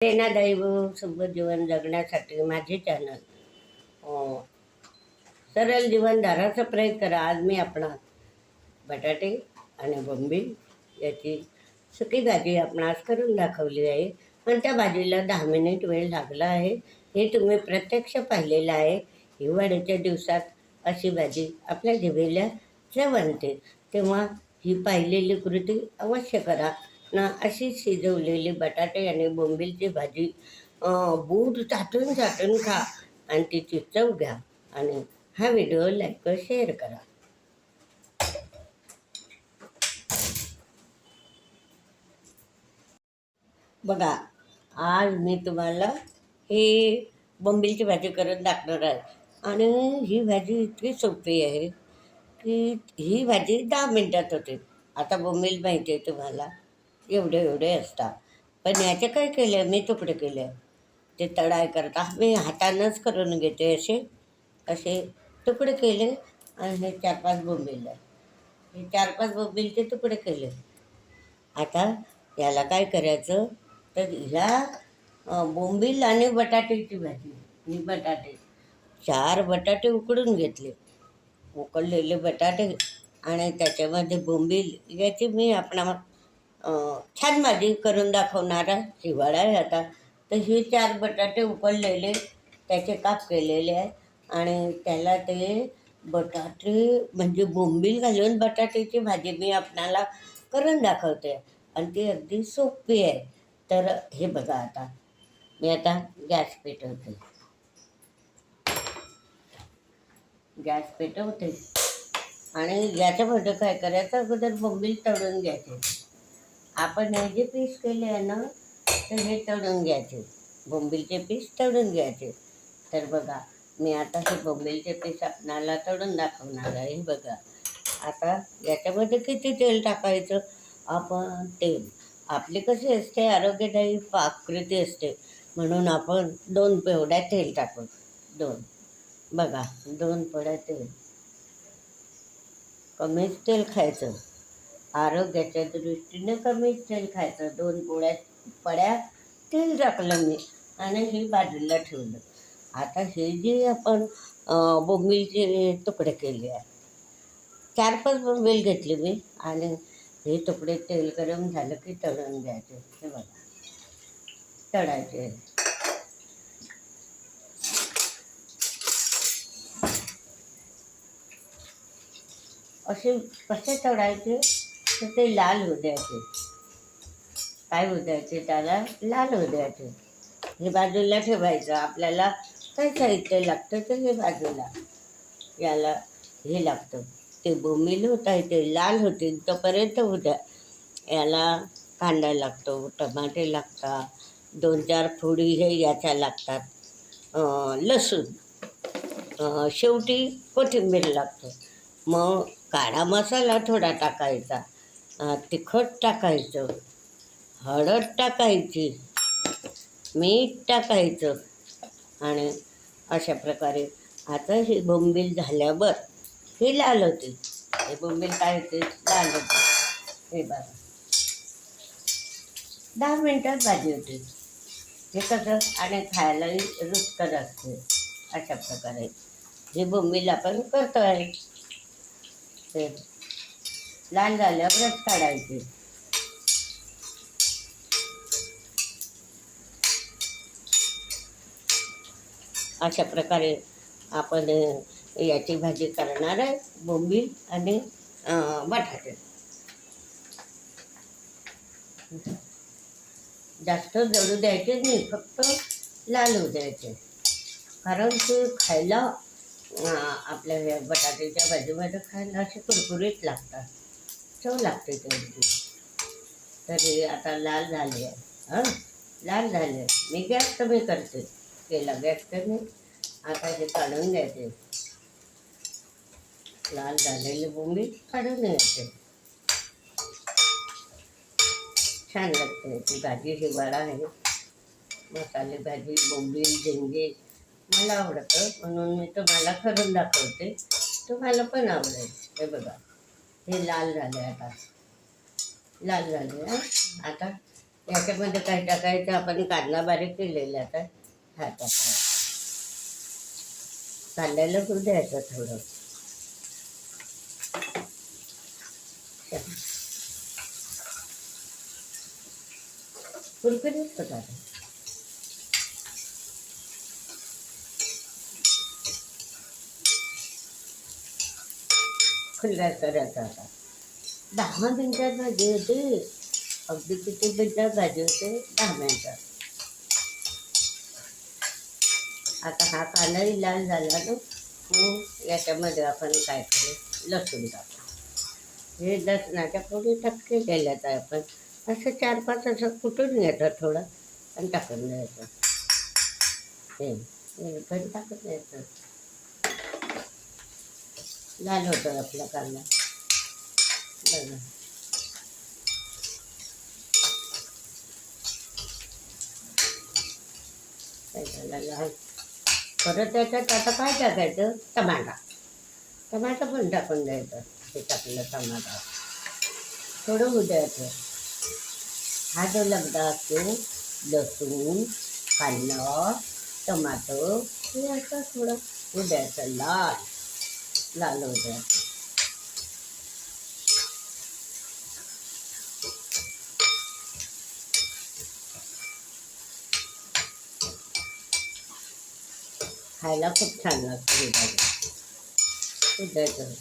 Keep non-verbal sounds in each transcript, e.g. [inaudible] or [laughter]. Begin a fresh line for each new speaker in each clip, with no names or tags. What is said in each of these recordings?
प्रेरणादायी व जीवन जगण्यासाठी माझे चॅनल हो. सरळ जीवनधाराचा प्रयोग करा. आज मी आपणास बटाटे आणि बोंबी याची सुकी भाजी आपणास करून दाखवली आहे. पण त्या भाजीला दहा मिनिट वेळ लागला आहे. हे तुम्ही प्रत्यक्ष पाहिलेलं आहे. हिवाळ्याच्या दिवसात अशी भाजी आपल्या जिभेला बनते तेव्हा ही पाहिलेली कृती अवश्य करा. ना अशी शिजवलेली बटाटे आणि बोंबीलची भाजी बूट चाटून चाटून खा आणि तिची चव घ्या. आणि हा व्हिडिओ लाईक व शेअर करा. बघा आज मी तुम्हाला ही बोंबीलची भाजी करून दाखवणार आहे. आणि ही भाजी इतकी सोपी आहे की ही भाजी दहा मिनटात होते. आता बोंबील माहिती आहे तुम्हाला. एवढे एवढे असतात. पण याचे काय केलं? मी तुकडे केले. ते तळाय करता मी हातानंच करून घेते असे असे तुकडे केले आणि हे चार पाच बोंबील हे चार पाच बोंबीलचे तुकडे केले. आता याला काय करायचं? तर ह्या बोंबील आणि बटाट्याची भाजी ही बटाटे चार बटाटे उकडून घेतले. उकडलेले बटाटे आणि त्याच्यामध्ये बोंबील याची मी आपणा छान भाजी करून दाखवणारा हिवाळा आहे आता. तर हे चार बटाटे उकडलेले त्याचे काप केलेले आहे. आणि त्याला ते बटाटे म्हणजे बोंबील घालून बटाट्याची भाजी मी आपणाला करून दाखवते. आणि ती अगदी सोपी आहे. तर हे बघा आता. मी आता गॅस पेटवते. गॅस पेटवते. आणि याच्यामध्ये काय करायचं? अगोदर बोंबील तळून घ्यायचे. आपण हे जे पीस केले आहे ना तर हे तळून घ्यायचे. बोंबीलचे पीस तळून घ्यायचे. तर बघा मी आता हे बोंबीलचे पीस आपणाला तळून दाखवणार आहे. हे बघा आता याच्यामध्ये किती तेल टाकायचं? आपण तेल. आपली कशी असते? आरोग्यदायी पाककृती असते. म्हणून आपण दोन पेवड्या तेल टाकू. दोन. बघा दोन पड्या तेल. कमीच तेल खायचं. आरोग्याच्या दृष्टीने कमीच तेल खायचं. दोन पोळ्या पड्या तेल टाकलं मी आणि हे बाजूला ठेवलं. आता हे जे आपण अं, बोंबीलचे तुकडे केले आहे चार पाच बोंबील घेतले मी आणि हे तुकडे तेल गरम झालं की तळून द्यायचे हे बघा. तळायचे. असे कसे तळायचे? तर ते लाल होऊ द्यायचे काय होऊ द्यायचे त्याला लाल होऊ द्यायचे हे बाजूला ठेवायचं. आपल्याला काय साहित्य लागतं तर हे बाजूला. याला हे लागतं. ते भूमील होत आहे ते लाल होतील तोपर्यंत उद्या याला कांदा लागतो टमाटे लागतात दोन चार फोडी हे याच्या लागतात. लसूण. शेवटी कोथिंबीर लागतो. मग काळा मसाला थोडा टाकायचा. तिखट टाकायचं हळद टाकायची मीठ टाकायचं आणि अशा प्रकारे आता ही बोंबील झाल्यावर ही लाल होते. हे बोंबील काय होते? लाल होते. हे बघा. दहा मिनटात भाजी होते. हे कसं? आणि खायलाही रुचकर असते. अशा प्रकारे. हे बोंबील आपण करतो आहे ते लाल झाल्यावरच काढायचे. अशा प्रकारे आपण याची भाजी करणार आहे बोंबील आणि बटाटे. जास्त जळू द्यायचे नाही फक्त लाल होऊ द्यायचे. कारण ते खायला आपल्या बटाट्याच्या भाजीमध्ये खायला असे कुरकुरीत लागतात. चव लागते त्यांची तर आता लाल झाले आहे. हां? लाल झाले मी गॅस कमी करते. केला गॅस कमी. आता हे काढून घ्यायचे लाल झालेले बोंबी काढून घ्यायचे छान लागते. ती भाजी हिवाळा आहे. मसाले भाजी बोंबील झेंगे मला आवडतं. म्हणून मी तुम्हाला करून दाखवते. तुम्हाला पण आवडेल. हे बघा. हे लाल झाले आता. लाल झाले आता याच्यामध्ये काय टाकायचं आपण कांदा बारीक केलेला आता हा टाकायचा कांद्याला होऊ द्यायचं थोडं. कुरकुरीत होता खुल्या करायचा आता. दहा मिनटात भाजी होते. अगदी किती मिनटात भाजी होते. दहा मिनटात आता हा कांदाही लाल झाला ना मग याच्यामध्ये आपण काय करू? लसूण टाकू. हे लसणाच्या पुढे टक्के केल्यात आहे आपण. असं चार पाच असं कुठून घ्यायचं थोडं? आणि टाकून द्यायचं. हे हे पण टाकून द्यायचं. लाल होतं आपला कांदा बघा लाल परत त्याच्यात आता काय टाकायचं? टमाटा. टमाटा पण टाकून द्यायचं. हे टाकलं टमाटा. थोडं उद्याचं हा जो लगदा असतो लसूण कांदा टमाटो हे असं थोडं उद्याचं लाल. लाल हो द्यायचं खायला खूप छान लागतं ही भाजी होऊ द्यायचं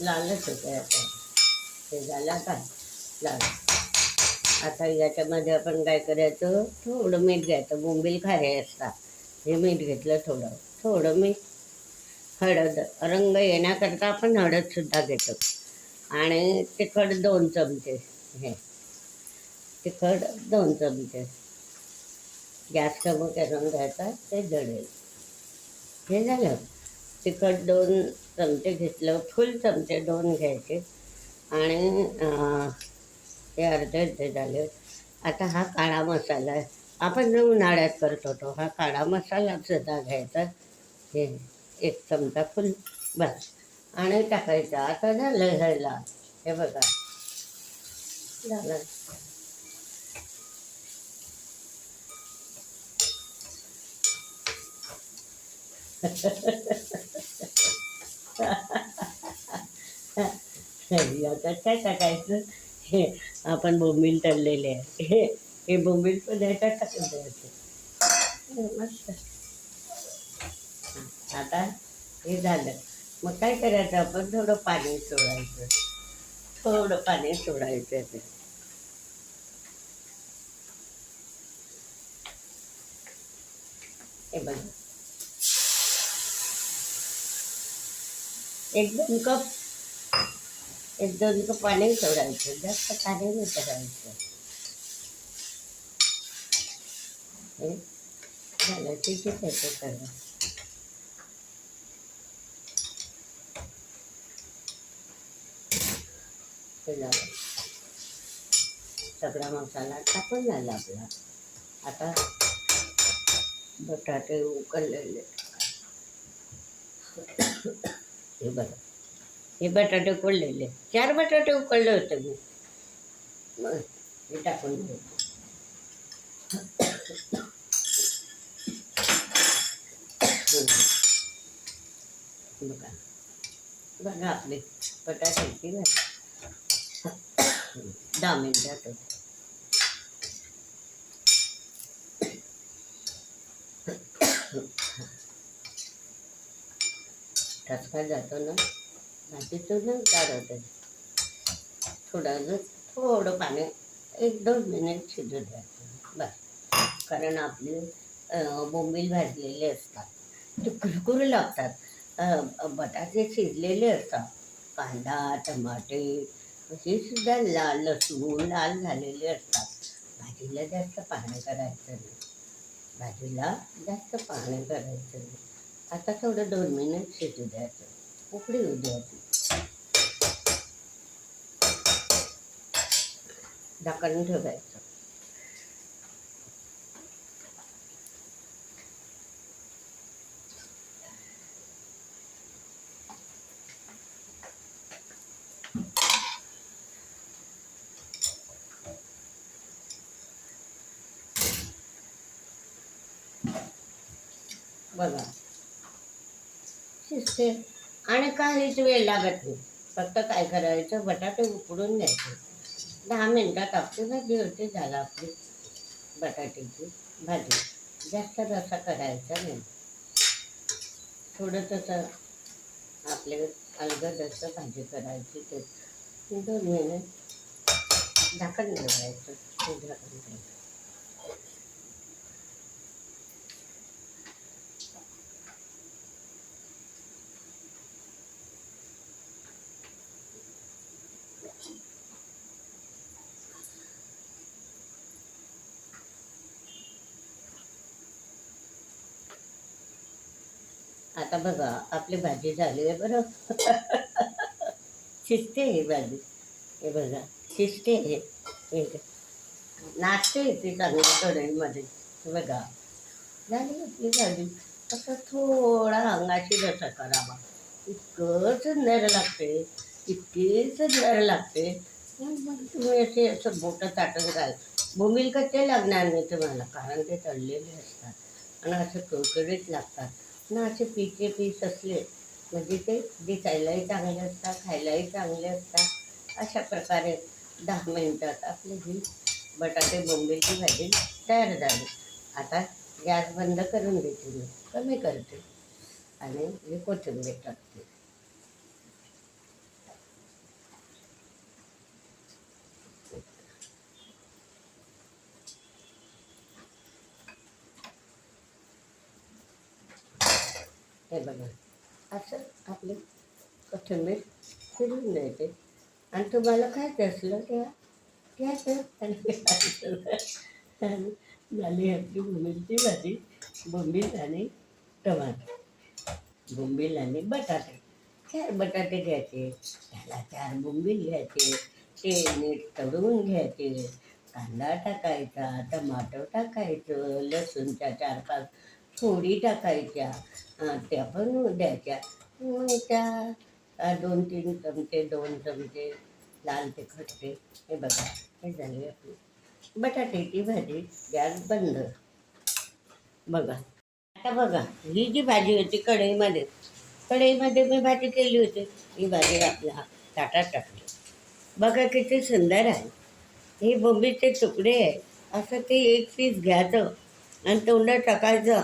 लालच होते आता हे झालं आता. लाल आता याच्यामध्ये आपण काय करायचं? थोडं मीठ घ्यायचं. बोंबील खारे असतात हे मीठ घेतलं थोडं. थोडं मीठ. हळद. रंग येण्याकरता आपण हळदसुद्धा घेतो. आणि तिखट दोन चमचे. हे. तिखट दोन चमचे. गॅस कमी करून घ्यायचा. ते जळेल. हे झालं. तिखट दोन चमचे घेतलं. फुल चमचे दोन घ्यायचे. आणि हे अर्धे अर्धे झाले. आता हा काळा मसाला आहे. आपण जो उन्हाळ्यात करत होतो. हा काळा मसाला सुद्धा घ्यायचा हे एक चमचा फुल बस. आणि टाकायचा. आता झालं घ्यायला हे बघा. झालं. [laughs] आता काय टाकायचं? हे आपण बोंबील तळलेले आहे. हे हे बोंबील पण याच्यात टाकून द्यायचं. मस्त. आता हे झालं. मग काय करायचं आपण? थोडं पाणी सोडायचं. थोडं पाणी सोडायचं ते. हे बघा. एकदम कप एक दोन कप पाणी सोडायचं जास्त पाणी नाही करायचं हे झालं ठीक आहे ते सगळं झालं. सगळा मसाला टाकून झाला आपला. आता बटाटे उकळलेले. हे बघा. हे बटाटे उकळलेले चार बटाटे उकळले होते मी. मग हे टाकून बघा. बघा आपले बटाट्याची भाजी दहा मिनिटात होते. ठसका [coughs] जातो ना? भाजीतूनच गार होते थोडं पाणी एक दोन मिनिट शिजू द्यायचं. बस. कारण आपले बोंबील भाजलेले असतात. ते कुरकुरू लागतात बटाटे शिजलेले असतात. कांदा टमाटे हे सुद्धा लाल लसूण लाल झालेले असतात. भाजीला जास्त पाणी करायचं नाही. भाजीला जास्त पाणी करायचं नाही. आता थोडं दोन मिनिट शिजू द्यायचं. उकडी येऊ द्या ढाकण ठेवायचं. बघा. शिजते. आणि काहीच वेळ लागत नाही. फक्त काय करायचं? बटाटे उकडून घ्यायचे. दहा मिनटात आपली भाजी होते झाला आपली बटाट्याची भाजी. जास्त रसा करायचा नाही. थोडं तसं आपले अलगद असं भाजी करायची ते दोन मिनिट झाकण ठेवायचं झाकण ठेवायचं. आता बघा आपली भाजी झाली आहे बरं. शिजते ही भाजी. हे बघा शिजते हे. नाचते ती चांगली कढईमध्ये. बघा. झाली आपली भाजी. असं थोडा अंगाची रसा करावा. इतकं सुंदर लागते. इतकी सुंदर लागते. मग तुम्ही असे असं बोटं ताटत घाल. भूमिल कच्चे लागणार नाही तुम्हाला कारण ते तळलेले असतात. आणि असं कुरकुरीत लागतात. ना असे पीचे पीस असले म्हणजे ते दिसायलाही चांगले असतात खायलाही चांगले असतात अशा प्रकारे दहा मिनटात आपली ही बटाटे बोंबेची भाजी तयार झाली. आता गॅस बंद करून देते मी. कमी करते. आणि हे कोथिंबीर टाकते. हे बघा. असं आपली कोथिंबीर फिरून द्यायचे. आणि तुम्हाला खायचं असलं त्या घ्यायचं? आणि झाली. आपली बोंबीलची भाजी. बोंबील आणि टमाटर बोंबील आणि बटाटे. चार बटाटे घ्यायचे. त्याला चार बोंबील घ्यायचे. ते नीट तळून घ्यायचे. कांदा टाकायचा टमाटर टाकायचं लसूणच्या चार पाच फोडी टाकायच्या. त्या पण द्यायच्या. मग त्या दोन तीन चमचे दोन चमचे लाल तिखटचे हे बघा हे झाले आपली. बटाट्याची भाजी गॅस बंद. बघा. आता बघा ही जी भाजी होती कढईमध्ये कढईमध्ये मी भाजी केली होती. ही भाजी आपल्या ताटात टाकली. बघा किती सुंदर आहे. हे बोंबीचे तुकडे आहे. असं ते एक पीस घ्यायचं आणि तोंडात टाकायचं.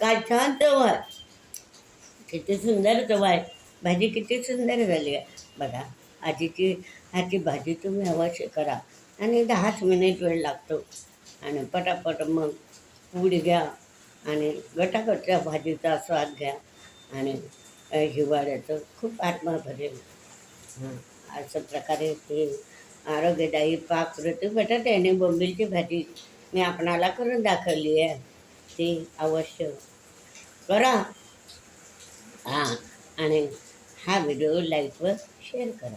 काय छान चव आहे किती सुंदर चव आहे भाजी किती सुंदर झाली आहे. बघा आजीची हाची भाजी तुम्ही अवश्य करा. आणि दहाच मिनिट वेळ लागतो. आणि पटापट मग पूड घ्या. आणि गटागटच्या भाजीचा स्वाद घ्या. आणि हिवाळ्याचं खूप आत्मा भरेल हां अशा प्रकारे ते आरोग्यदायी पाककृती बटाटे आणि बोंबिलची भाजी मी आपणाला करून दाखवली आहे. ती अवश्य. करा हां. आणि हा व्हिडिओ लाईकवर शेअर करा.